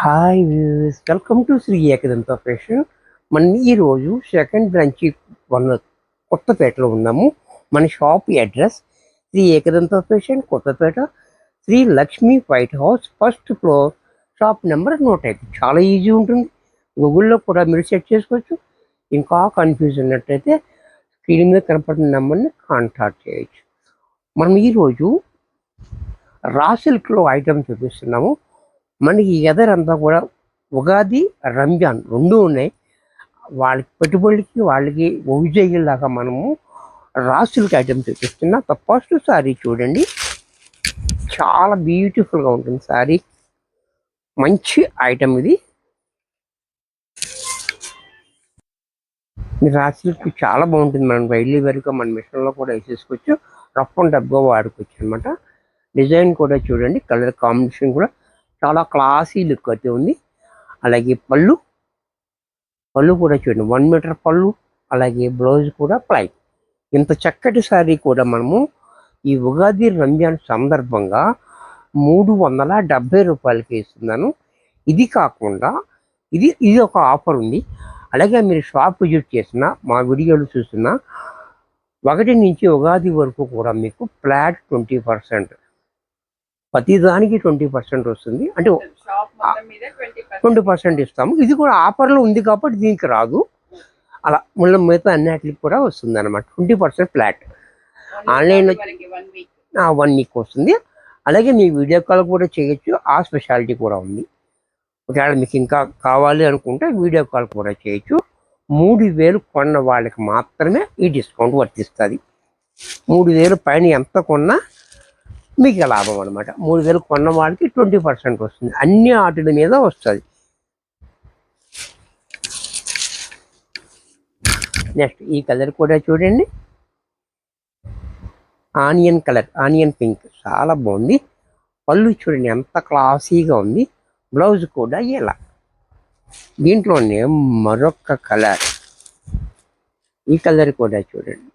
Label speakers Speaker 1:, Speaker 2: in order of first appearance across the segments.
Speaker 1: Hi views welcome to Shri Ekadanta fashion. మనం ఈరోజు second branch one కొత్తపేటలో ఉన్నాము. మన shop address Shri Ekadanta fashion Kothapeta Shri Lakshmi white house first floor shop number నూట ఐదు. చాలా ఈజీ ఉంటుంది. గూగుల్లో కూడా మీరు సెట్ చేసుకోవచ్చు. ఇంకా కన్ఫ్యూజ్ ఉన్నట్టయితే స్క్రీన్ మీద కనపడిన నెంబర్ని కాంటాక్ట్ చేయొచ్చు. మనం ఈరోజు రా సిల్క్లో ఐటమ్ చూపిస్తున్నాము. మనకి అంతా కూడా ఉగాది రంజాన్ రెండూ ఉన్నాయి. వాళ్ళకి పెట్టుబడికి వాళ్ళకి ఒవిజయ్యేలాగా మనము రాసులకి ఐటమ్ చూపిస్తున్నా ఫస్ట్ సారీ చూడండి. చాలా బ్యూటిఫుల్గా ఉంటుంది సారీ మంచి ఐటమ్ ఇది. ఈ రాసులకి చాలా బాగుంటుంది. మనం డైలీ వరకు మన మిషన్లో కూడా వేసేసుకోవచ్చు. రఫ్ అండ్ డబ్గా వాడుకోవచ్చు అనమాట డిజైన్ కూడా చూడండి. కలర్ కాంబినేషన్ కూడా చాలా క్లాసీ లుక్ అయితే ఉంది. అలాగే పళ్ళు. పళ్ళు కూడా చూడండి వన్ మీటర్ పళ్ళు అలాగే బ్లౌజ్ కూడా ప్లైన్ ఇంత చక్కటి శారీ కూడా మనము ఈ ఉగాది రంజాన్ సందర్భంగా మూడు వందల డెబ్బై రూపాయలకి ఇస్తున్నాను. ఇది కాకుండా ఇది ఇది ఒక ఆఫర్ ఉంది. అలాగే మీరు షాప్ విజిట్ చేసిన మా వీడియోలు చూసిన ఒకటి నుంచి ఉగాది వరకు కూడా మీకు ఫ్లాట్ ట్వంటీ పర్సెంట్ ప్రతి దానికి ట్వంటీ పర్సెంట్ వస్తుంది. అంటే
Speaker 2: ట్వంటీ
Speaker 1: పర్సెంట్. ఇస్తాము. ఇది కూడా ఆఫర్లో ఉంది కాబట్టి దీనికి రాదు. అలా మళ్ళీ మిగతా అన్నిటికి కూడా వస్తుంది అనమాట twenty percent flat.
Speaker 2: Week
Speaker 1: one week వస్తుంది. అలాగే మీ వీడియో కాల్ కూడా చేయొచ్చు. ఆ స్పెషాలిటీ కూడా ఉంది. ఒకవేళ మీకు ఇంకా కావాలి అనుకుంటే వీడియో కాల్ కూడా చేయొచ్చు. మూడు వేలు కొన్న వాళ్ళకి మాత్రమే ఈ డిస్కౌంట్ వర్తిస్తుంది. మూడు వేలు పైన ఎంత కొన్నా మీకు లాభం అనమాట మూడు వేలు కొన్న వాళ్ళకి ట్వంటీ పర్సెంట్ వస్తుంది. అన్ని ఆటల మీద వస్తుంది. నెక్స్ట్ ఈ కలర్ కూడా చూడండి. Onion colour onion pink. చాలా బాగుంది. పళ్ళు చూడండి ఎంత క్లాసీగా ఉంది. బ్లౌజ్ కూడా ఇలా. దీంట్లోనే మరొక కలర్. ఈ కలర్ కూడా చూడండి.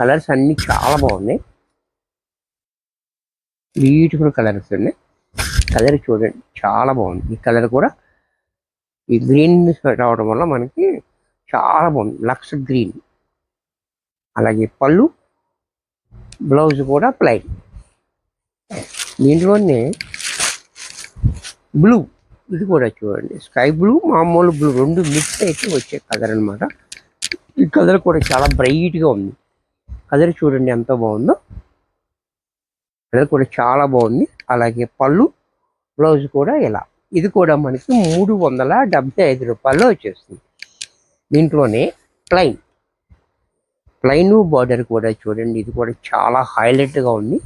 Speaker 1: కలర్స్ అన్ని చాలా బాగున్నాయి. బ్యూటిఫుల్ కలర్స్ ఉన్నాయి. కలర్ చూడండి చాలా బాగుంది. ఈ కలర్ కూడా ఈ గ్రీన్ రావడం వల్ల మనకి చాలా బాగుంది. లక్స్ గ్రీన్ అలాగే పళ్ళు బ్లౌజ్ కూడా ప్లైన్ దీంట్లోనే బ్లూ ఇది కూడా చూడండి. స్కై బ్లూ మామూలు బ్లూ రెండు మిక్స్ అయితే వచ్చే కలర్ అన్నమాట. ఈ కలర్ కూడా చాలా బ్రైట్గా ఉంది. కలర్ చూడండి ఎంత బాగుందో. కలర్ కూడా చాలా బాగుంది. అలాగే పళ్ళు బ్లౌజ్ కూడా ఇలా. ఇది కూడా మనకి మూడు వందల డెబ్బై ఐదు రూపాయల్లో వచ్చేస్తుంది. దీంట్లోనే ప్లైన్ ప్లైన్ బార్డర్ కూడా చూడండి. ఇది కూడా చాలా హైలైట్గా ఉంది.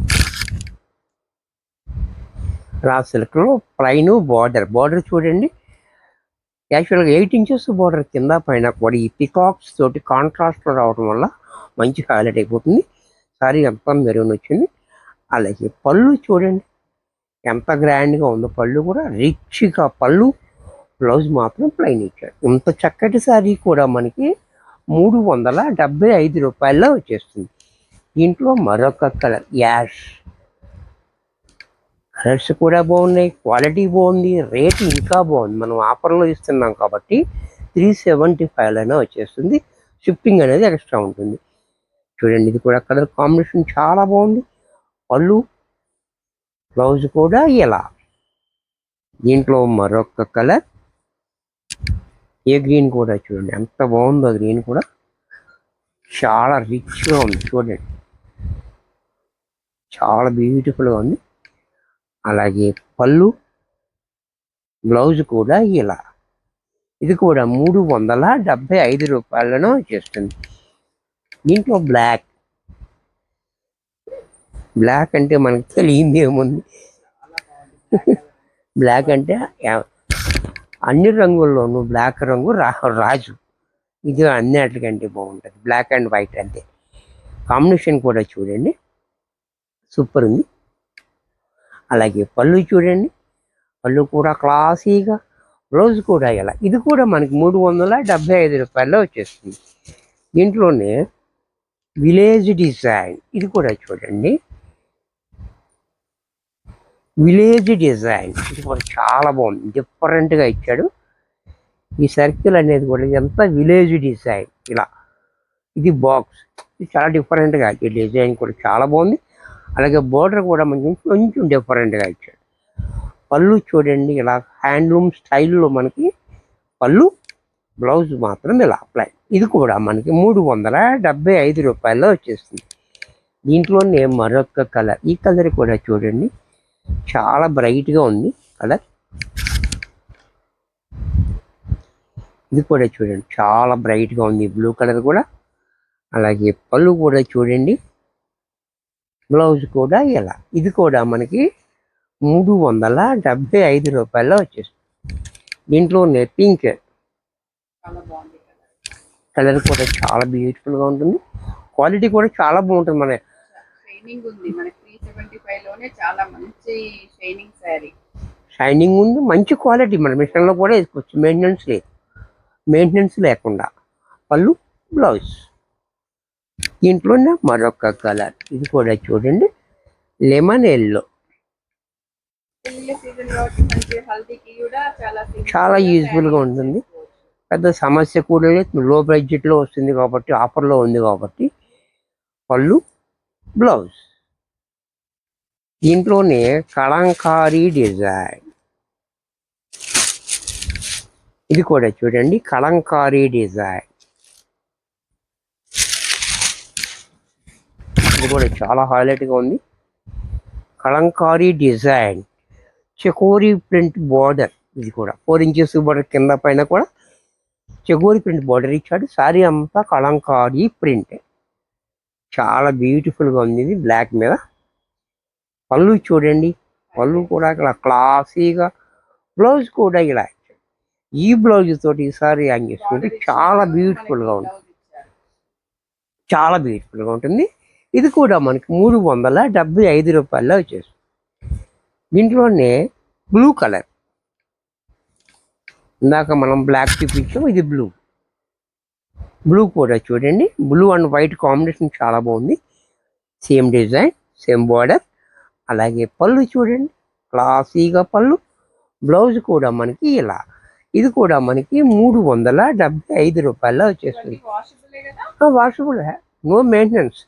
Speaker 1: రా సిల్క్లో ప్లైన్ బార్డర్. బార్డర్ చూడండి. యాక్చువల్గా ఎయిట్ ఇంచెస్ బార్డర్ కింద పైన కూడా ఈ పికాక్స్ తోటి కాంట్రాస్ట్లో రావడం వల్ల మంచి హైలైట్ అయిపోతుంది. సారీ ఎంత మెరూన్ వచ్చింది. అలాగే పళ్ళు చూడండి. ఎంత గ్రాండ్గా ఉందో పళ్ళు కూడా రిచ్గా పళ్ళు బ్లౌజ్ మాత్రం ప్లైన్ ఇచ్చాడు ఇంత చక్కటి సారీ కూడా మనకి మూడు వందల డెబ్బై ఐదు రూపాయల్లో వచ్చేస్తుంది. దీంట్లో మరొక కలర్ యాష్. కలర్స్ కూడా బాగున్నాయి క్వాలిటీ బాగుంది రేట్ ఇంకా బాగుంది. మనం ఆఫర్లో ఇస్తున్నాం కాబట్టి త్రీ సెవెంటీ ఫైవ్లోనే వచ్చేస్తుంది. షిప్పింగ్ అనేది ఎక్స్ట్రా ఉంటుంది. చూడండి ఇది కూడా కలర్ కాంబినేషన్ చాలా బాగుంది. పళ్ళు బ్లౌజ్ కూడా ఇలా. దీంట్లో మరొక కలర్. ఏ గ్రీన్ కూడా చూడండి ఎంత బాగుందో గ్రీన్ కూడా. చాలా రిచ్గా ఉంది చూడండి. చాలా బ్యూటిఫుల్గా ఉంది. అలాగే పళ్ళు బ్లౌజ్ కూడా ఇలా. ఇది కూడా మూడు వందల డెబ్బై ఐదు రూపాయలను చేస్తుంది. దీంట్లో బ్లాక్ బ్లాక్ అంటే మనకు తెలియంది ఏముంది? బ్లాక్ అంటే అన్ని రంగుల్లోనూ బ్లాక్ రంగు రా రాజు. ఇది అన్నిటికంటే బాగుంటుంది. బ్లాక్ అండ్ వైట్ అంతే. కాంబినేషన్ కూడా చూడండి. సూపర్ ఉంది. అలాగే పళ్ళు చూడండి. పళ్ళు కూడా క్లాసీగా రోజు కూడా ఇలా ఇది కూడా మనకి మూడు వందల డెబ్బై ఐదు రూపాయల్లో వచ్చేస్తుంది. దీంట్లోనే విలేజ్ డిజైన్. ఇది కూడా చూడండి. Village design. ఇది కూడా చాలా బాగుంది. డిఫరెంట్గా ఇచ్చాడు. ఈ సర్కిల్ అనేది కూడా ఎంత విలేజ్ డిజైన్. ఇలా. ఇది బాక్స్ ఇది చాలా డిఫరెంట్గా ఈ డిజైన్ కూడా చాలా బాగుంది. అలాగే బోర్డర్ కూడా మనకి కొంచెం డిఫరెంట్గా ఇచ్చాడు. పళ్ళు చూడండి. ఇలా హ్యాండ్లూమ్ స్టైల్లో మనకి పళ్ళు బ్లౌజ్ మాత్రం ఇలా అప్లై ఇది కూడా మనకి మూడు వందల డెబ్బై ఐదు రూపాయల్లో వచ్చేస్తుంది. దీంట్లోనే మరొక కలర్. ఈ కలర్ కూడా చూడండి. చాలా బ్రైట్గా ఉంది కలర్. ఇది కూడా చూడండి. చాలా బ్రైట్గా ఉంది. బ్లూ కలర్ కూడా. అలాగే పళ్ళు కూడా చూడండి. బ్లౌజ్ కూడా ఇలా ఇది కూడా మనకి మూడు వందల డెబ్బై ఐదు రూపాయల్లో వచ్చేస్తుంది. దీంట్లోనే పింక్.
Speaker 2: చాలా బాగుంది.
Speaker 1: కలర్ కూడా చాలా బ్యూటిఫుల్గా ఉంటుంది. క్వాలిటీ కూడా చాలా బాగుంటుంది మన
Speaker 2: షైనింగ్ ఉంది. మనకి త్రీ సెవెంటీ ఫైవ్లోనే చాలా మంచి షైనింగ్ శారీ
Speaker 1: షైనింగ్ ఉంది. మంచి క్వాలిటీ మన మిషన్లో కూడా వేసుకోవచ్చు. మెయింటెనెన్స్ లేదు. మెయింటెనెన్స్ లేకుండా. పళ్ళు బ్లౌజ్ దీంట్లోనే మరొక కలర్ ఇది కూడా చూడండి. లెమన్ ఎల్లో
Speaker 2: చాలా గా
Speaker 1: గా
Speaker 2: saree.
Speaker 1: ఉంటుంది. పెద్ద సమస్య కూడా లేదు. లో బడ్జెట్లో వస్తుంది కాబట్టి ఆఫర్లో ఉంది కాబట్టి పళ్ళు బ్లౌజ్ దీంట్లోనే కళంకారీ డిజైన్. ఇది కూడా చూడండి కళంకారీ డిజైన్. ఇది కూడా చాలా హైలైట్గా ఉంది. కళంకారీ డిజైన్. చకోరీ ప్రింట్ బార్డర్ ఇది కూడా. ఫోర్ ఇంచెస్ బార్డర్ కింద పైన కూడా చెగోరి ప్రింట్ బార్డర్ ఇచ్చాడు. సారీ అంతా కళంకారీ ప్రింట్. చాలా బ్యూటిఫుల్గా ఉంది ఇది బ్లాక్ మీద. పళ్ళు చూడండి పళ్ళు కూడా ఇలా క్లాసీగా బ్లౌజ్ కూడా ఇలా ఈ బ్లౌజ్ తోటి ఈసారి హ్యాంగ్ చేసుకుంటే చాలా బ్యూటిఫుల్గా
Speaker 2: ఉంటుంది.
Speaker 1: చాలా బ్యూటిఫుల్గా ఉంటుంది. ఇది కూడా మనకి మూడు వందల డెబ్బై ఐదు రూపాయల్లో వచ్చేస్తుంది. దీంట్లోనే బ్లూ కలర్ ఇందాక మనం బ్లాక్ చూపించాం ఇది బ్లూ బ్లూ కూడా చూడండి. బ్లూ అండ్ వైట్ కాంబినేషన్ చాలా బాగుంది. సేమ్ డిజైన్ సేమ్ బార్డర్ అలాగే పళ్ళు చూడండి. క్లాసీగా పళ్ళు. బ్లౌజ్ కూడా మనకి ఇలా. ఇది కూడా మనకి మూడు వందల డెబ్బై ఐదు రూపాయల్లో వచ్చేస్తుంది. వాషబుల్ నో మెయింటెనెన్స్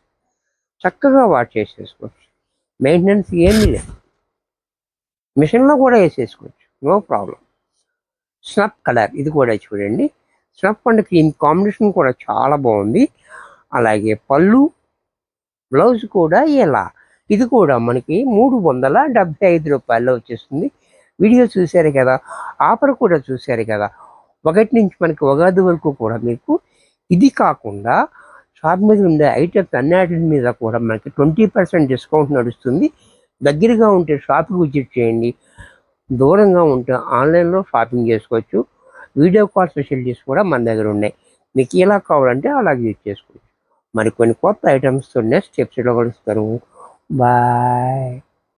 Speaker 1: చక్కగా వాష్ చేసేసుకోవచ్చు. మెయింటెనెన్స్ ఏమీ లేదు. మిషన్లో కూడా వేసేసుకోవచ్చు. నో ప్రాబ్లం స్నప్ కలర్. ఇది కూడా చూడండి. స్నప్ అండ్ క్రీమ్ కాంబినేషన్ కూడా చాలా బాగుంది. అలాగే పళ్ళు బ్లౌజ్ కూడా ఇలా. ఇది కూడా మనకి మూడు వందల డెబ్బై ఐదు రూపాయల్లో వచ్చేస్తుంది. వీడియో చూశారు కదా? ఆఫర్ కూడా చూశారు కదా? ఒకటి నుంచి మనకి ఉగాది వరకు కూడా మీకు ఇది కాకుండా షాప్ మీద ఉండే ఐటమ్స్ అన్నిటి మీద కూడా మనకి ట్వంటీ పర్సెంట్ డిస్కౌంట్ నడుస్తుంది. దగ్గరగా ఉంటే షాప్కి విజిట్ చేయండి. దూరంగా ఉంటే ఆన్లైన్లో షాపింగ్ చేసుకోవచ్చు. వీడియో కాల్ ఫెసిలిటీస్ కూడా మన దగ్గర ఉన్నాయి. మీకు ఎలా కావాలంటే అలాగే యూజ్ చేసుకోవచ్చు. మరి కొన్ని కొత్త ఐటమ్స్తో నెక్స్ట్ ఎపిసోడ్లో కలుస్తారు బాయ్.